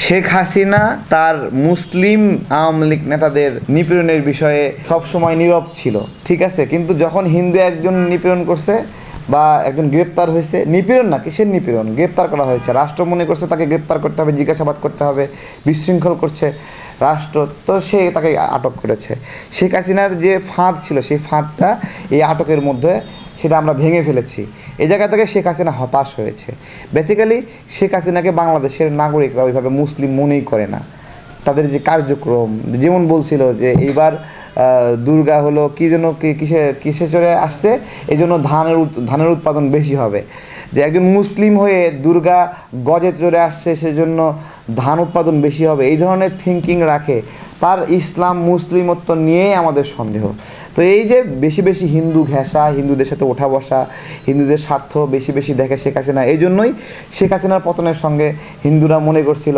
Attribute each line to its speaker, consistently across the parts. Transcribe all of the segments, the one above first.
Speaker 1: শেখ হাসিনা তার মুসলিম আওয়ামী লীগ নেতাদের নিপীড়নের বিষয়ে সবসময় নীরব ছিল, ঠিক আছে? কিন্তু যখন হিন্দু একজন নিপীড়ন করছে বা একজন গ্রেপ্তার হয়েছে, নিপীড়ন না, কিসের নিপীড়ন? গ্রেপ্তার করা হয়েছে। রাষ্ট্র মনে করছে তাকে গ্রেপ্তার করতে হবে, জিজ্ঞাসাবাদ করতে হবে, বিশৃঙ্খল করছে রাষ্ট্র, তো সে তাকে আটক করেছে। শেখ হাসিনার যে ফাঁদ ছিল, সেই ফাঁদটা এই আটকের মধ্যে সেটা আমরা ভেঙে ফেলেছি। এই জায়গা থেকে শেখ হাসিনা হতাশ হয়েছে। বেসিক্যালি শেখ হাসিনাকে বাংলাদেশের নাগরিকরা ওইভাবে মুসলিম মনেই করে না। তাদের যে কার্যক্রম, যেমন বলছিল যে এইবার দুর্গা হলো কী যেন কিসে কিসে চলে আসছে? এই জন্য ধানের ধানের উৎপাদন বেশি হবে। যে একজন মুসলিম হয়ে দুর্গা গজে চলে আসছে, সেজন্য ধান উৎপাদন বেশি হবে। এই ধরনের থিঙ্কিং রাখে তার ইসলাম মুসলিমত্ব নিয়েই আমাদের সন্দেহ। তো এই যে বেশি বেশি হিন্দু ঘেঁষা, হিন্দুদের সাথে ওঠা বসা, হিন্দুদের স্বার্থ বেশি বেশি দেখে শেখ হাসিনা, এই জন্যই শেখ হাসিনার পতনের সঙ্গে হিন্দুরা মনে করছিল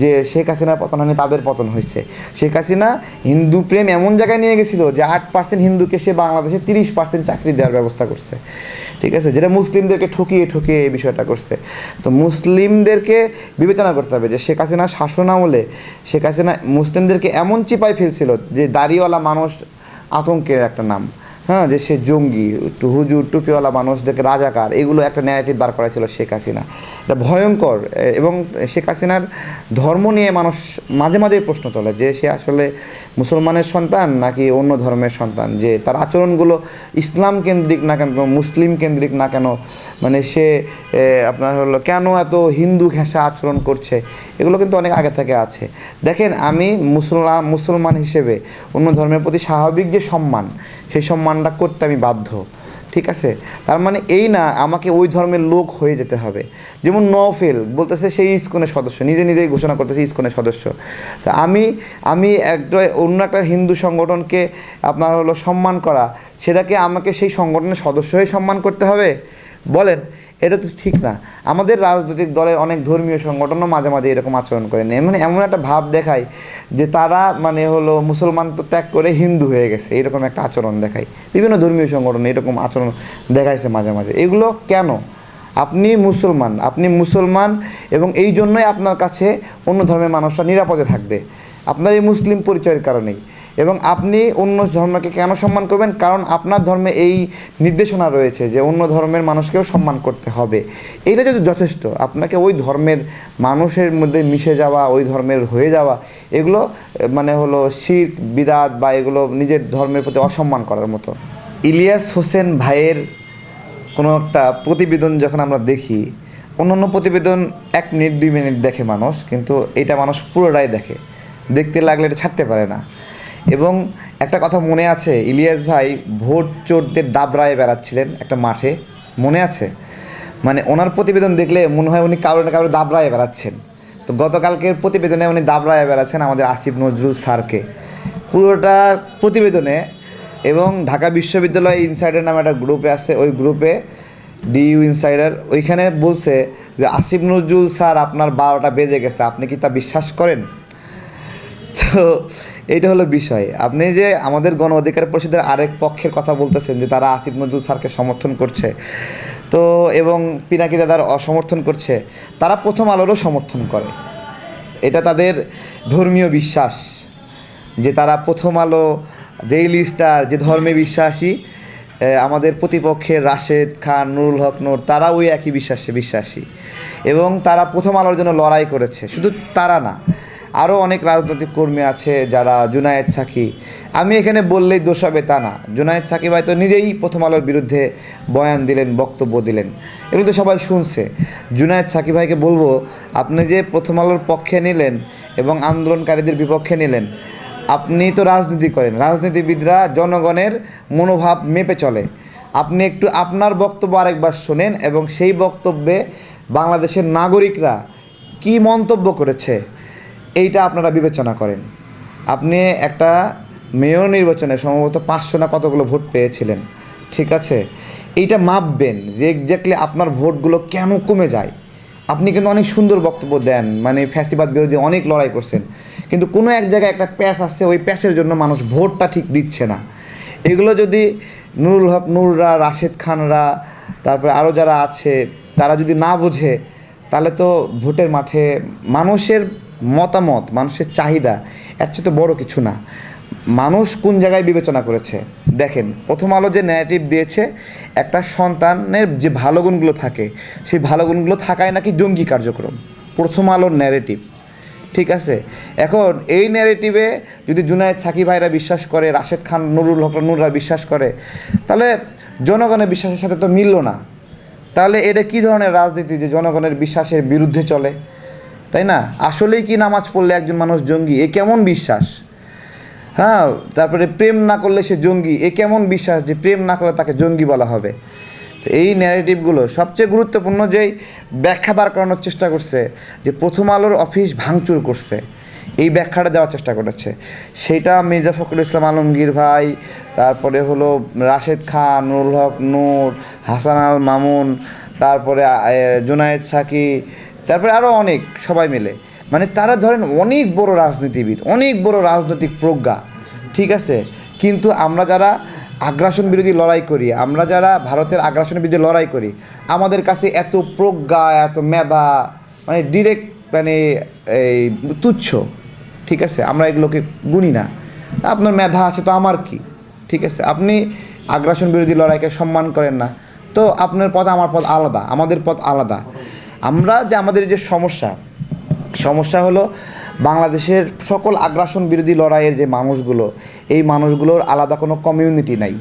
Speaker 1: যে শেখ হাসিনার পতন হয়নি তাদের পতন হয়েছে। শেখ হাসিনা হিন্দু প্রেম এমন জায়গায় নিয়ে গেছিল যে আট পার্সেন্ট হিন্দুকে সে বাংলাদেশে তিরিশ পার্সেন্ট চাকরি দেওয়ার ব্যবস্থা করছে। ঠিক আছে? যেটা মুসলিমদেরকে ঠকিয়ে ঠকিয়ে এই বিষয়টা করছে। তো মুসলিমদেরকে বিবেচনা করতে হবে যে শেখ হাসিনা শাসন আমলে শেখ হাসিনা মুসলিমদেরকে এমন চিপায় ফেলছিল যে দাড়িওয়ালা মানুষ আতঙ্কের একটা নাম। হ্যাঁ যে সে জঙ্গি হুজুর, টুপিওয়ালা মানুষদেরকে রাজাকার, এগুলো একটা ন্যারেটিভ দাঁড় করাইছিল শেখ হাসিনা। এটা ভয়ঙ্কর এবং শেখ হাসিনার ধর্ম নিয়ে মানুষ মাঝে মাঝে প্রশ্ন তোলে যে সে আসলে মুসলমানের সন্তান নাকি অন্য ধর্মের সন্তান, যে তার আচরণগুলো ইসলাম কেন্দ্রিক না কেন, মুসলিম কেন্দ্রিক না কেন মানে সে আপনার হলো কেন এত হিন্দু ঘেঁষা আচরণ করছে, এগুলো কিন্তু অনেক আগে থেকে আছে। দেখেন, আমি মুসলমান মুসলমান হিসেবে অন্য ধর্মের প্রতি স্বাভাবিক যে সম্মান সেই সম্মানটা করতে আমি বাধ্য, ঠিক আছে? তার মানে এই না, আমাকে ওই ধর্মের লোক হয়ে যেতে হবে। যেমন নফেল বলতেছে সেই ইস্কনের সদস্য, নিজে নিজেই ঘোষণা করতেছে ইস্কনের সদস্য। তা আমি আমি একটা, অন্য একটা হিন্দু সংগঠনকে আপনার হলো সম্মান করা, সেটাকে আমাকে সেই সংগঠনের সদস্য হয়ে সম্মান করতে হবে? বলেন এটা তো ঠিক না। আমাদের রাজনৈতিক দলের অনেক ধর্মীয় সংগঠনও মাঝে মাঝে এরকম আচরণ করে নেয়। মানে এমন একটা ভাব দেখায় যে তারা মানে হলো মুসলমান তো ত্যাগ করে হিন্দু হয়ে গেছে, এরকম একটা আচরণ দেখায়। বিভিন্ন ধর্মীয় সংগঠন এরকম আচরণ দেখাইছে মাঝে মাঝে। এগুলো কেন? আপনি মুসলমান আপনি মুসলমান এবং এই জন্যই আপনার কাছে অন্য ধর্মের মানুষরা নিরাপদে থাকবে। আপনার এই মুসলিম পরিচয়ের কারণেই। এবং আপনি অন্য ধর্মকে কেন সম্মান করবেন? কারণ আপনার ধর্মে এই নির্দেশনা রয়েছে যে অন্য ধর্মের মানুষকেও সম্মান করতে হবে। এইটা যদি যথেষ্ট, আপনাকে ওই ধর্মের মানুষের মধ্যে মিশে যাওয়া, ওই ধর্মের হয়ে যাওয়া, এগুলো মানে হলো শির বিদাত বা এগুলো নিজের ধর্মের প্রতি অসম্মান করার মতো। ইলিয়াস হোসেন ভাইয়ের কোনো একটা প্রতিবেদন যখন আমরা দেখি, অন্যান্য প্রতিবেদন এক মিনিট, দুই মিনিট দেখে মানুষ, কিন্তু এটা মানুষ পুরোটাই দেখে। দেখতে লাগলে এটা ছাড়তে পারে না। এবং একটা কথা মনে আছে, ইলিয়াস ভাই ভোট চোরদের দাবরায় বেড়াচ্ছিলেন একটা মাঠে, মনে আছে? মানে ওনার প্রতিবেদন দেখলে মনে হয় উনি কারও না কারও দাবরায় বেড়াচ্ছেন। তো গতকালকের প্রতিবেদনে উনি দাবরায় বেড়াচ্ছেন আমাদের আসিফ নজরুল স্যারকে। পুরোটা প্রতিবেদনে এবং ঢাকা বিশ্ববিদ্যালয় ইনসাইডার নামে একটা গ্রুপে আছে, ওই গ্রুপে ডিইউ ইনসাইডার ওইখানে বলছে যে, আসিফ নজরুল স্যার, আপনার বারোটা বেজে গেছে, আপনি কি তা বিশ্বাস করেন? তো এইটা হলো বিষয়। আপনি যে আমাদের গণ অধিকার পরিষদের আরেক পক্ষের কথা বলতেছেন যে তারা আসিফ নজরুল স্যারকে সমর্থন করছে, তো এবং পিনাকি দাদার অসমর্থন করছে, তারা প্রথম আলোরও সমর্থন করে। এটা তাদের ধর্মীয় বিশ্বাস যে তারা প্রথম আলো ডেইলি স্টার যে ধর্মে বিশ্বাসী আমাদের প্রতিপক্ষের রাশেদ খান, নুরুল হক নূর তারা ওই একই বিশ্বাসে, বিশ্বাসী। এবং তারা প্রথম আলোর জন্য লড়াই করেছে। শুধু তারা না আরও অনেক রাজনৈতিক কর্মী আছে যারা জুনায়েদ সাকি। আমি এখানে বললেই দোষ হবে তা না। জুনায়েদ সাকি ভাই তো নিজেই প্রথম আলোর বিরুদ্ধে বয়ান দিলেন, বক্তব্য দিলেন। এগুলো তো সবাই শুনছে। জুনায়েদ সাকি ভাইকে বলব, আপনি যে প্রথম আলোর পক্ষে নিলেন এবং আন্দোলনকারীদের বিপক্ষে নিলেন, আপনি তো রাজনীতি করেন। রাজনীতিবিদরা জনগণের মনোভাব মেপে চলে। আপনি একটু আপনার বক্তব্য আরেকবার শোনেন এবং সেই বক্তব্যে বাংলাদেশের নাগরিকরা কি মন্তব্য করেছে? এইটা আপনারা বিবেচনা করেন। আপনি একটা মেয়র নির্বাচনে সম্ভবত পাঁচশো না কতগুলো ভোট পেয়েছিলেন, ঠিক আছে? এইটা মাপবেন যে এক্স্যাক্টলি আপনার ভোটগুলো কেন কমে যায়। আপনি কিন্তু অনেক সুন্দর বক্তব্য দেন মানে ফ্যাসিবাদ বিরোধী অনেক লড়াই করছেন, কিন্তু কোনো এক জায়গায় একটা প্যাস আছে ওই প্যাসের জন্য মানুষ ভোটটা ঠিক দিচ্ছে না। এগুলো যদি নুরুল হক, নুররা, রাশেদ খানরা, তারপরে আরও যারা আছে, তারা যদি না বোঝে, তাহলে তো ভোটের মাঠে মানুষের মতামত, মানুষের চাহিদা, এর চেয়ে তো বড় কিছু না। মানুষ কোন জায়গায় বিবেচনা করেছে? দেখেন, প্রথম আলো যে ন্যারেটিভ দিয়েছে, একটা সন্তানের যে ভালো গুণগুলো থাকে, সেই ভালো গুণগুলো থাকায় নাকি জঙ্গি কার্যক্রম। প্রথম আলোর ন্যারেটিভ ঠিক আছে? এখন এই ন্যারেটিভে যদি জুনায়েদ সাকিব ভাইরা বিশ্বাস করে, রাশেদ খান, নুরুল হক, নুররা বিশ্বাস করে, তাহলে জনগণের বিশ্বাসের সাথে তো মিলল না। তাহলে এটা কী ধরনের রাজনীতি যে জনগণের বিশ্বাসের বিরুদ্ধে চলে? তাই না? আসলেই কি নামাজ পড়লে একজন মানুষ জঙ্গি? এ কেমন বিশ্বাস? হ্যাঁ তারপরে প্রেম না করলে সে জঙ্গি? এ কেমন বিশ্বাস যে প্রেম না করলে তাকে জঙ্গি বলা হবে? তো এই ন্যারেটিভগুলো সবচেয়ে গুরুত্বপূর্ণ যেই ব্যাখ্যা বার করানোর চেষ্টা করছে, যে প্রথম আলোর অফিস ভাঙচুর করছে, এই ব্যাখ্যাটা দেওয়ার চেষ্টা করেছে। সেইটা মির্জা ফখরুল ইসলাম আলমগীর ভাই, তারপরে হলো রাশেদ খান, নুরুল হক নূর, হাসান আল মামুন, তারপরে জুনায়েদ সাকি তারপরে আরও অনেক সবাই মিলে। মানে তারা ধরেন অনেক বড় রাজনীতিবিদ, অনেক বড় রাজনৈতিক প্রজ্ঞা, ঠিক আছে? কিন্তু আমরা যারা আগ্রাসন বিরোধী লড়াই করি, আমরা যারা ভারতের আগ্রাসন বিরোধী লড়াই করি, আমাদের কাছে এত প্রজ্ঞা, এত মেধা মানে ডিরেক্ট মানে এই তুচ্ছ, ঠিক আছে? আমরা এগুলোকে গুনি না। আপনার মেধা আছে তো আমার কি? ঠিক আছে? আপনি আগ্রাসন বিরোধী লড়াইকে সম্মান করেন না। তো আপনার পথ, আমার পথ আলাদা, আমাদের পথ আলাদা। আমরা যে আমাদের যে সমস্যা সমস্যা হলো বাংলাদেশের সকল আগ্রাসন বিরোধী লড়াইয়ের যে মানুষগুলো, এই মানুষগুলোর আলাদা কোনো কমিউনিটি নাই।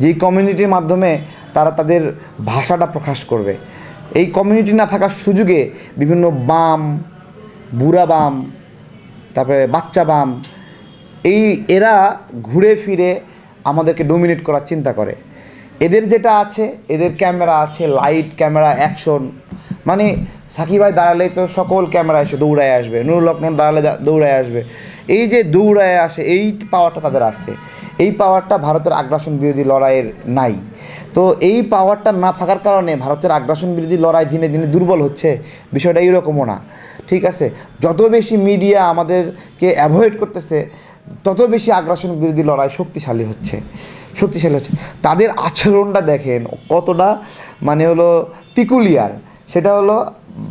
Speaker 1: যেই কমিউনিটির মাধ্যমে তারা তাদের ভাষাটা প্রকাশ করবে। এই কমিউনিটি না থাকার সুযোগে বিভিন্ন বাম, বুড়া বাম, তারপরে বাচ্চা বাম, এই এরা ঘুরে ফিরে আমাদেরকে ডোমিনেট করার চিন্তা করে। এদের যেটা আছে, এদের ক্যামেরা আছে লাইট ক্যামেরা অ্যাকশন মানে সাকিব ভাই দাঁড়ালেই তো সকল ক্যামেরা এসে দৌড়ায় আসবে, নুরুল লক্ষ্মণ দাঁড়ালে দৌড়ায় আসবে। এই যে দৌড়ায় আসে, এই পাওয়ারটা তাদের আছে। এই পাওয়ারটা ভারতের আগ্রাসন বিরোধী লড়াইয়ের নাই। তো এই পাওয়ারটা না থাকার কারণে ভারতের আগ্রাসন বিরোধী লড়াই দিনে দিনে দুর্বল হচ্ছে, বিষয়টা এইরকমও না। ঠিক আছে? যত বেশি মিডিয়া আমাদেরকে অ্যাভয়েড করতেছে, তত বেশি আগ্রাসন বিরোধী লড়াই শক্তিশালী হচ্ছে। শক্তিশালী হচ্ছে। তাদের আচরণটা দেখেন কতটা মানে হলো পিকুলিয়ার সেটা হলো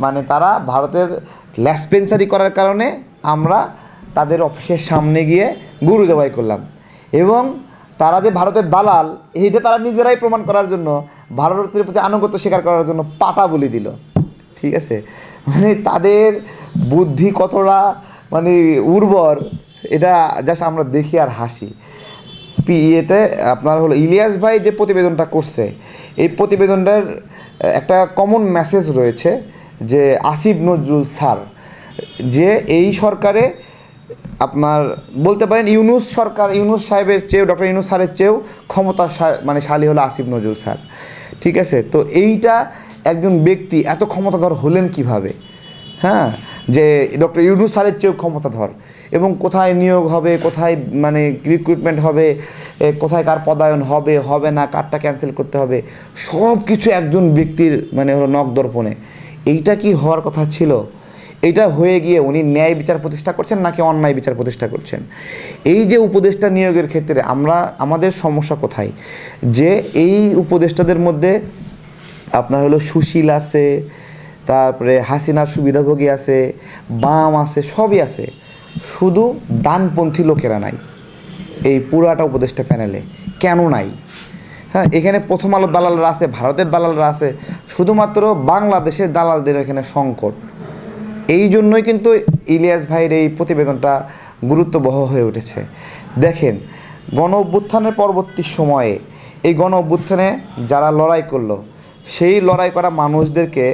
Speaker 1: মানে তারা ভারতের ল্যাসপেন্সারি করার কারণে আমরা তাদের অফিসের সামনে গিয়ে গুরু জবাই করলাম। এবং তারা যে ভারতের দালাল, এইটা তারা নিজেরাই প্রমাণ করার জন্য ভারতের প্রতি আনুগত্য স্বীকার করার জন্য পাটা বলি দিল। ঠিক আছে? মানে তাদের বুদ্ধি কতটা মানে উর্বর, এটা জাস্ট আমরা দেখি আর হাসি। ইয়েতে আপনার হলো ইলিয়াস ভাই যে প্রতিবেদনটা করছে, এই প্রতিবেদনটার একটা কমন মেসেজ রয়েছে যে আসিফ নজরুল স্যার, যে এই সরকারে আপনার বলতে পারেন ইউনুস সরকার, ইউনুস সাহেবের চেয়েও, ডক্টর ইউনুস স্যারের চেয়েও ক্ষমতা মানে শালী হলো আসিফ নজরুল স্যার। ঠিক আছে? তো এইটা একজন ব্যক্তি এত ক্ষমতাধর হলেন কীভাবে? হ্যাঁ? যে ডক্টর ইউনুস স্যারের চেয়েও ক্ষমতাধর। এবং কোথায় নিয়োগ হবে, কোথায় মানে রিক্রুটমেন্ট হবে কোথায় কার পদায়ন হবে হবে না, কারটা ক্যান্সেল করতে হবে সব কিছু একজন ব্যক্তির মানে হলো নখ দর্পণে। এইটা কি হওয়ার কথা ছিল? এটা হয়ে গিয়ে উনি ন্যায় বিচার প্রতিষ্ঠা করছেন নাকি অন্যায় বিচার প্রতিষ্ঠা করছেন? এই যে উপদেষ্টা নিয়োগের ক্ষেত্রে আমরা, আমাদের সমস্যা কোথায়? যে এই উপদেষ্টাদের মধ্যে আপনার হলো সুশীল আছে, তারপরে হাসিনার সুবিধাভোগী আছে, বাম আছে, সবই আছে। শুধু ডানপন্থী লোকেরা নাই, এই পুরাটা উপদেষ্টা প্যানেলে কেন নাই? হ্যাঁ এখানে প্রথম আলো দালালরা আছে, ভারতের দালালরা আছে, শুধুমাত্র বাংলাদেশের দালালদের এখানে সংকট। এই জন্যই কিন্তু ইলিয়াস ভাইয়ের এই প্রতিবেদনটা গুরুত্ববহ হয়ে উঠেছে। দেখেন গণ অভ্যুত্থানের পরবর্তী সময়ে এই গণ অভ্যুত্থানে যারা লড়াই করল, সেই লড়াই করা মানুষদেরকে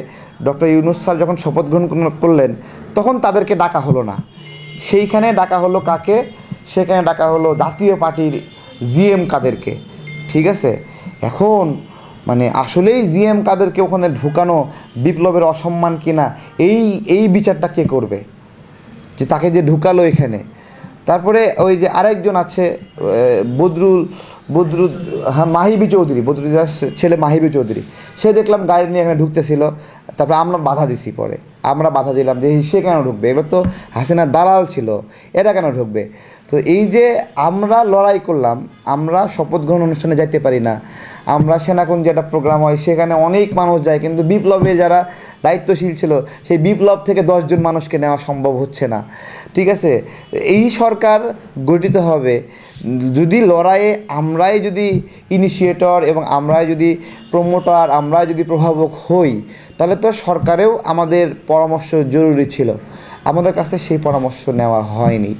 Speaker 1: ডক্টর ইউনুস স্যার যখন শপথ গ্রহণ করলেন, তখন তাদেরকে ডাকা হলো না। সেইখানে ডাকা হলো কাকে? সেখানে ডাকা হলো জাতীয় পার্টির জিএম কাদেরকে। ঠিক আছে? এখন মানে আসলেই জিএম কাদেরকে ওখানে ঢুকানো বিপ্লবের অসম্মান কিনা, এই এই বিচারটা কে করবে? যে তাকে যে ঢুকালো এখানে। তারপরে ওই যে আরেকজন আছে বদরুল বদরুল হ্যাঁ মাহিবি চৌধুরী, বদরুল ছেলে মাহিবি চৌধুরী। সে দেখলাম গাড়ি নিয়ে এখানে ঢুকতেছিল। তারপরে আমরা বাধা দিছি পরে। আমরা বাধা দিলাম যে সে কেন ঢুকবে? এগুলো তো হাসিনা দালাল ছিল এরা কেন ঢুকবে? তো এই যে আমরা লড়াই করলাম, আমরা শপথ গ্রহণ অনুষ্ঠানে যাইতে পারি না আমরা সেনাকুঞ্জ একটা প্রোগ্রাম হয়, সেখানে অনেক মানুষ যায়, কিন্তু বিপ্লবে যারা দায়িত্বশীল ছিল, সেই বিপ্লব থেকে দশজন মানুষকে নেওয়া সম্ভব হচ্ছে না। ঠিক আছে? এই সরকার গঠিত হবে, যদি লড়াইয়ে আমরাই যদি ইনিশিয়েটর এবং আমরাই যদি প্রমোটার আমরাই যদি প্রভাবক হই, তাহলে তো সরকারেও আমাদের পরামর্শ জরুরি ছিল। আমাদের কাছে সেই পরামর্শ নেওয়া হয়নি।